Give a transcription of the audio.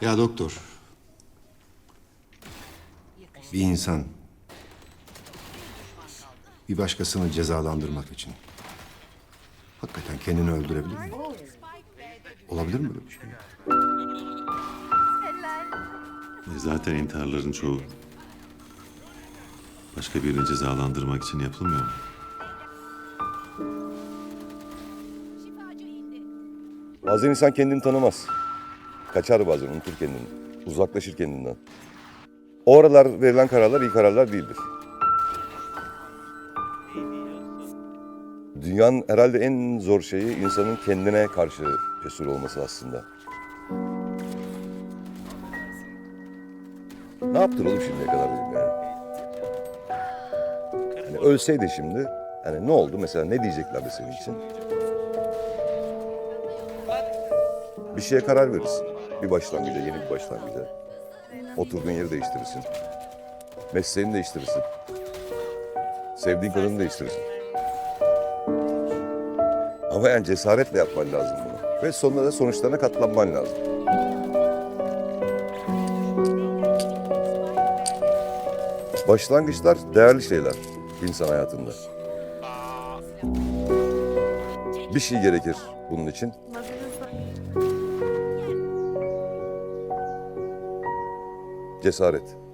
Ya doktor. Bir insan bir başkasını cezalandırmak için hakikaten kendini öldürebilir mi? Olabilir mi böyle bir şey? E zaten intiharların çoğu başka birini cezalandırmak için yapılmıyor mu? Bazen insan kendini tanımaz. Kaçar bazen, unutur kendini. Uzaklaşır kendinden. O aralar verilen kararlar iyi kararlar değildir. Dünyanın herhalde en zor şeyi insanın kendine karşı cesur olması aslında. Ne yaptın oğlum şimdiye kadar dedim yani. Hani ölseydi şimdi, hani ne oldu mesela ne diyeceklerdi senin için? Bir şeye karar verirsin. Bir başlangıca, yeni bir başlangıca. Oturduğun yeri değiştirirsin. Mesleğini değiştirirsin. Sevdiğin kadını değiştirirsin. Ama yani cesaretle yapman lazım bunu. Ve sonunda da sonuçlarına katlanman lazım. Başlangıçlar değerli şeyler insan hayatında. Bir şey gerekir bunun için. Cesaret.